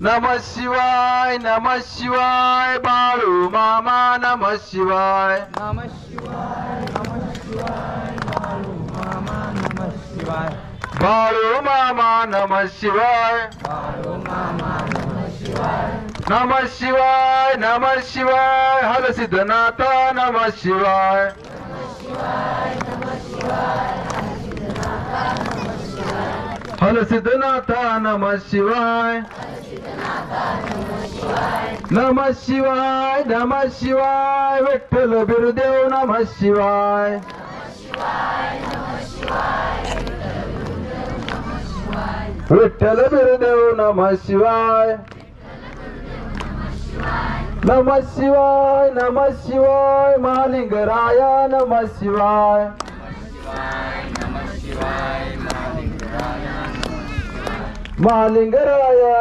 नम शिवाय नम शिवाय बाळू मामा नम शिवाय. नम शिवाय नम शिवाय बाळू मामा नम शिवाय. मामा नम शिवाय. बाळू मामा नम शिवाय. नम शिवाय नम शिवाय. हर सिद्धनाथा नम शिवाय. हर सिद्धनाथा नम शिवाय नम शिवाय नम शिवाय विठ्ठल बिरुदेव नम शिवाय विठ्ठल बिरुदेव नम शिवाय नम शिवाय नम शिवाय महालिंगराया नम शिवाय महालिंगराया